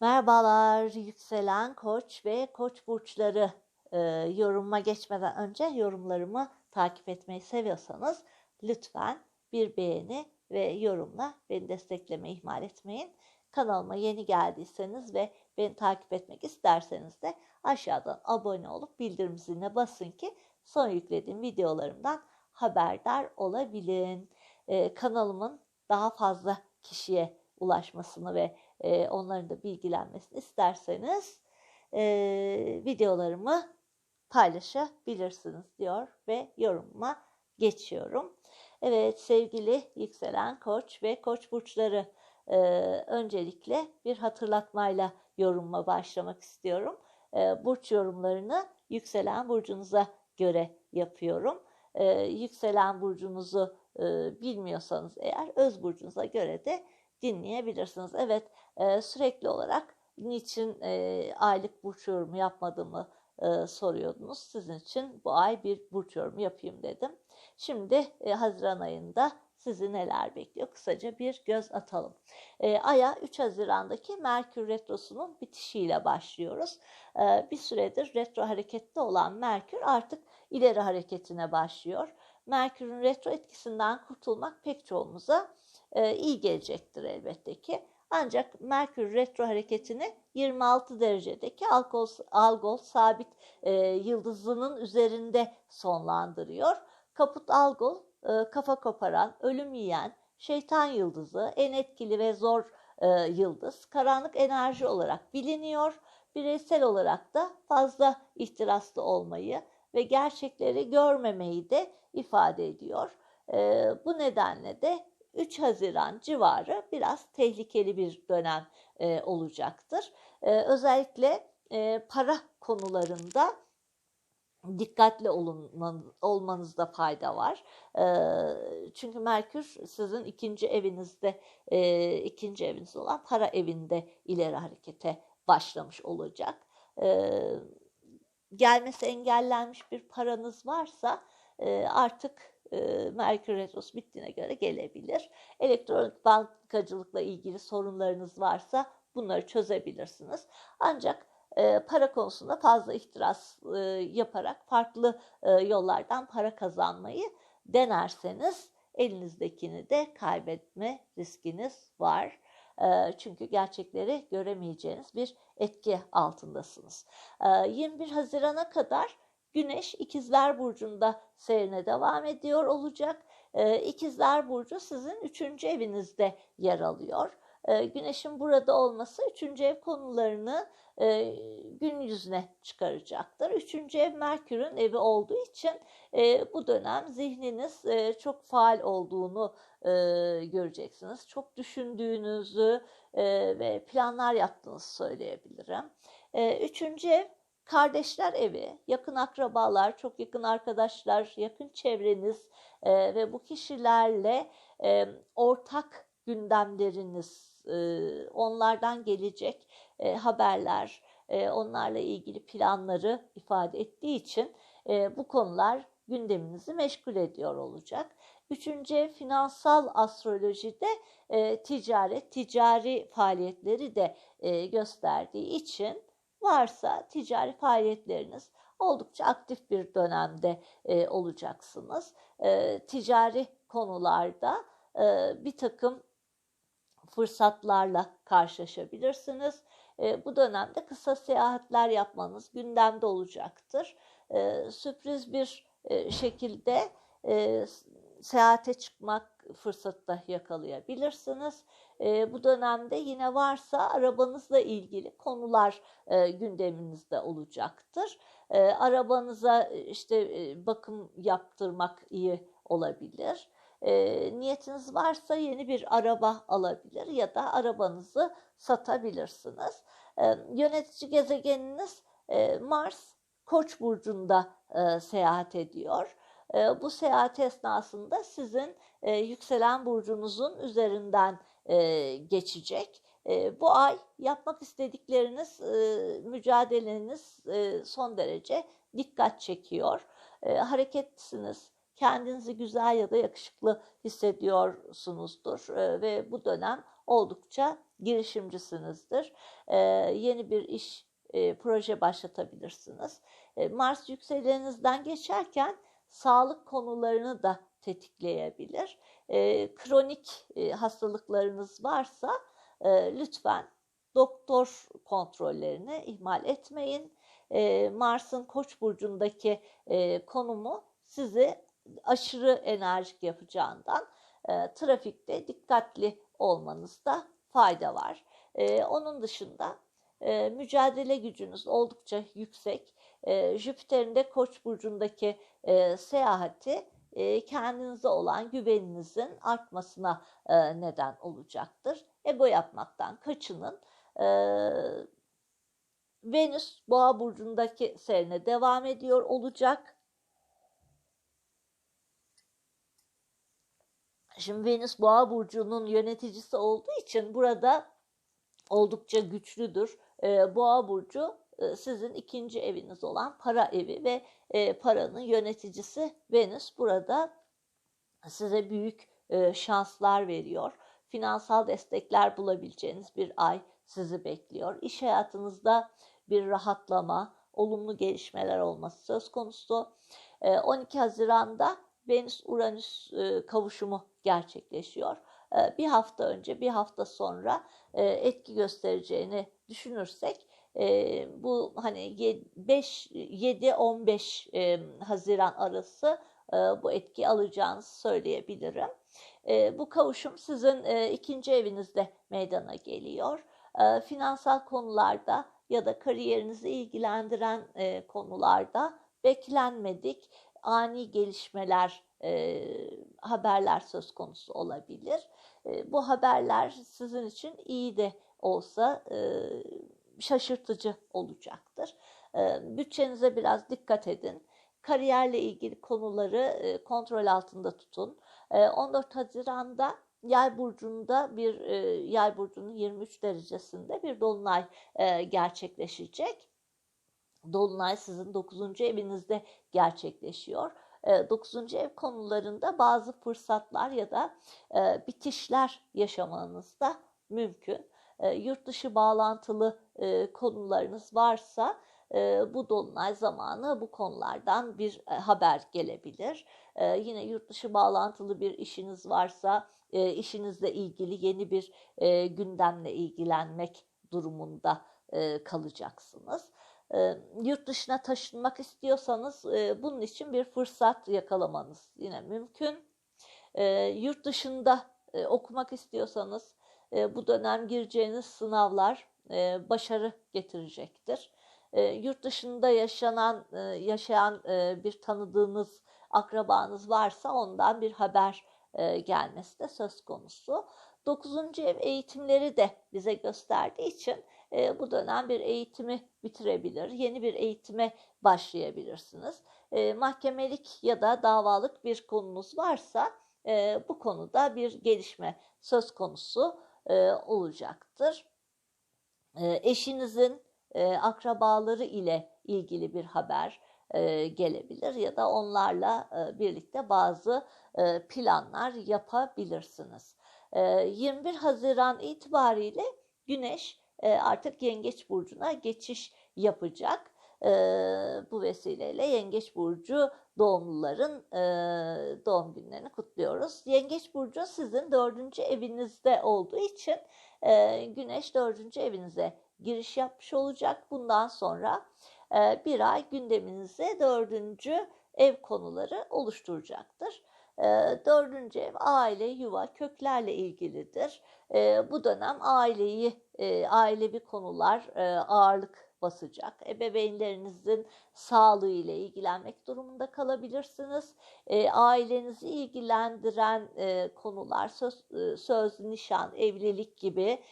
Merhabalar yükselen koç ve koç burçları e, yorumuma geçmeden önce yorumlarımı takip etmeyi seviyorsanız lütfen bir beğeni ve yorumla beni desteklemeyi ihmal etmeyin. Kanalıma yeni geldiyseniz ve beni takip etmek isterseniz de aşağıdan abone olup bildirim ziline basın ki son yüklediğim videolarımdan haberdar olabilin. Ee, kanalımın daha fazla kişiye ulaşmasını ve e, onların da bilgilenmesini isterseniz e, videolarımı paylaşabilirsiniz diyor ve yorumuma geçiyorum. Evet sevgili yükselen koç ve koç burçları e, öncelikle bir hatırlatmayla yorumuma başlamak istiyorum. E, burç yorumlarını yükselen burcunuza göre yapıyorum. E, yükselen burcunuzu e, bilmiyorsanız eğer öz burcunuza göre de dinleyebilirsiniz. Evet e, sürekli olarak niçin e, aylık burç yorumu yapmadığımı e, soruyordunuz. Sizin için bu ay bir burç yorumu yapayım dedim. Şimdi e, Haziran ayında sizi neler bekliyor? Kısaca bir göz atalım. E, Ay'a 3 Haziran'daki Merkür Retrosu'nun bitişiyle başlıyoruz. E, bir süredir retro harekette olan Merkür artık ileri hareketine başlıyor. Merkür'ün retro etkisinden kurtulmak pek çoğumuza e, iyi gelecektir elbette ki. Ancak Merkür retro hareketini 26 derecedeki algol, algol sabit e, yıldızının üzerinde sonlandırıyor. Kaput algol e, kafa koparan, ölüm yiyen, şeytan yıldızı, en etkili ve zor e, yıldız, karanlık enerji olarak biliniyor. Bireysel olarak da fazla ihtiraslı olmayı ve gerçekleri görmemeyi de ifade ediyor. E, bu nedenle de 3 Haziran civarı biraz tehlikeli bir dönem e, olacaktır. E, özellikle e, para konularında dikkatli olun, olmanızda fayda var. E, çünkü Merkür sizin ikinci evinizde, e, ikinci eviniz olan para evinde ileri harekete başlamış olacak. E, gelmesi engellenmiş bir paranız varsa e, artık e, Merkür Retrosu bittiğine göre gelebilir. Elektronik bankacılıkla ilgili sorunlarınız varsa bunları çözebilirsiniz. Ancak e, para konusunda fazla ihtiras e, yaparak farklı e, yollardan para kazanmayı denerseniz elinizdekini de kaybetme riskiniz var. Çünkü gerçekleri göremeyeceğiniz bir etki altındasınız. E, 21 Haziran'a kadar Güneş İkizler Burcu'nda seyrine devam ediyor olacak. E, İkizler Burcu sizin üçüncü evinizde yer alıyor. E, güneşin burada olması üçüncü ev konularını e, gün yüzüne çıkaracaktır. Üçüncü ev Merkür'ün evi olduğu için e, bu dönem zihniniz e, çok faal olduğunu göreceksiniz. Çok düşündüğünüzü ve planlar yaptığınızı söyleyebilirim. Üçüncü ev kardeşler evi, yakın akrabalar, çok yakın arkadaşlar, yakın çevreniz e, ve bu kişilerle e, ortak gündemleriniz, e, onlardan gelecek e, haberler, e, onlarla ilgili planları ifade ettiği için e, bu konular gündeminizi meşgul ediyor olacak. Üçüncü finansal astrolojide e, ticaret, ticari faaliyetleri de e, gösterdiği için varsa ticari faaliyetleriniz oldukça aktif bir dönemde e, olacaksınız. E, ticari konularda e, bir takım fırsatlarla karşılaşabilirsiniz. E, bu dönemde kısa seyahatler yapmanız gündemde olacaktır. E, sürpriz bir e, şekilde e, seyahate çıkmak fırsatı da yakalayabilirsiniz. E, bu dönemde yine varsa arabanızla ilgili konular e, gündeminizde olacaktır. E, arabanıza işte e, bakım yaptırmak iyi olabilir. E, niyetiniz varsa yeni bir araba alabilir ya da arabanızı satabilirsiniz. E, yönetici gezegeniniz e, Mars Koç burcunda e, seyahat ediyor. E, bu seyahat esnasında sizin e, yükselen burcunuzun üzerinden e, geçecek. E, bu ay yapmak istedikleriniz, e, mücadeleniz son derece dikkat çekiyor. E, hareketlisiniz, kendinizi güzel ya da yakışıklı hissediyorsunuzdur ve bu dönem oldukça girişimcisinizdir. Yeni bir iş, e, proje başlatabilirsiniz. Mars yükselenizden geçerken sağlık konularını da tetikleyebilir. E, kronik e, hastalıklarınız varsa e, lütfen doktor kontrollerini ihmal etmeyin. E, Mars'ın Koç burcundaki e, konumu sizi aşırı enerjik yapacağından e, trafikte dikkatli olmanızda fayda var. E, onun dışında e, mücadele gücünüz oldukça yüksek. E, Jüpiter'in de Koç burcundaki e, seyahati e, kendinize olan güveninizin artmasına e, neden olacaktır. Ego yapmaktan kaçının. E, Venüs Boğa burcundaki seyrine devam ediyor olacak. Şimdi Venüs Boğa burcunun yöneticisi olduğu için burada oldukça güçlüdür. Boğa burcu sizin ikinci eviniz olan para evi ve e, paranın yöneticisi Venüs burada size büyük e, şanslar veriyor. Finansal destekler bulabileceğiniz bir ay sizi bekliyor. İş hayatınızda bir rahatlama, olumlu gelişmeler olması söz konusu. 12 Haziran'da Venüs-Uranüs kavuşumu gerçekleşiyor. Bir hafta önce, bir hafta sonra etki göstereceğini düşünürsek bu hani 5 7-15 Haziran arası bu etki alacağınızı söyleyebilirim. Bu kavuşum sizin ikinci evinizde meydana geliyor. Finansal konularda ya da kariyerinizi ilgilendiren konularda beklenmedik ani gelişmeler, haberler söz konusu olabilir. Bu haberler sizin için iyi de olsa şaşırtıcı olacaktır. Bütçenize biraz dikkat edin. Kariyerle ilgili konuları kontrol altında tutun. 14 Haziran'da Yay burcunda bir Yay burcunun 23 derecesinde bir dolunay gerçekleşecek. Dolunay sizin 9. evinizde gerçekleşiyor. 9. ev konularında bazı fırsatlar ya da bitişler yaşamanız da mümkün. Yurt dışı bağlantılı konularınız varsa bu dolunay zamanı bu konulardan bir haber gelebilir. Yine yurt dışı bağlantılı bir işiniz varsa işinizle ilgili yeni bir gündemle ilgilenmek durumunda kalacaksınız. Yurt dışına taşınmak istiyorsanız bunun için bir fırsat yakalamanız yine mümkün. Yurt dışında okumak istiyorsanız bu dönem gireceğiniz sınavlar başarı getirecektir. Yurt dışında yaşanan yaşayan bir tanıdığınız akrabanız varsa ondan bir haber gelmesi de söz konusu. Dokuzuncu ev eğitimleri de bize gösterdiği için e, bu dönem bir eğitimi bitirebilir, yeni bir eğitime başlayabilirsiniz. E, mahkemelik ya da davalık bir konunuz varsa e, bu konuda bir gelişme söz konusu e, olacaktır. E, eşinizin e, akrabaları ile ilgili bir haber e, gelebilir ya da onlarla e, birlikte bazı planlar yapabilirsiniz. E, 21 Haziran itibariyle Güneş artık Yengeç Burcu'na geçiş yapacak. E, bu vesileyle Yengeç Burcu doğumluların e, doğum günlerini kutluyoruz. Yengeç Burcu sizin dördüncü evinizde olduğu için Güneş dördüncü evinize giriş yapmış olacak. Bundan sonra bir ay gündeminize dördüncü ev konuları oluşturacaktır. Dördüncü ev aile, yuva, köklerle ilgilidir. Bu dönem aileyi, ailevi konular ağırlık basacak. Ebeveynlerinizin sağlığı ile ilgilenmek durumunda kalabilirsiniz. ailenizi ilgilendiren konular, söz, söz, nişan, evlilik gibi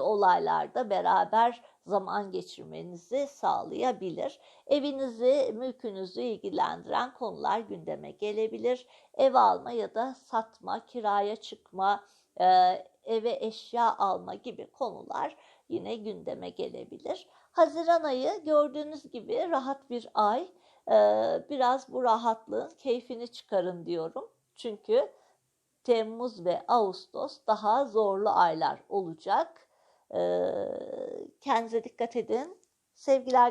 olaylarda beraber zaman geçirmenizi sağlayabilir. Evinizi, mülkünüzü ilgilendiren konular gündeme gelebilir. Ev alma ya da satma, kiraya çıkma, e, eve eşya alma gibi konular yine gündeme gelebilir. Haziran ayı gördüğünüz gibi rahat bir ay. E, biraz bu rahatlığın keyfini çıkarın diyorum. Çünkü Temmuz ve Ağustos daha zorlu aylar olacak. Ee, kendinize dikkat edin. Sevgiler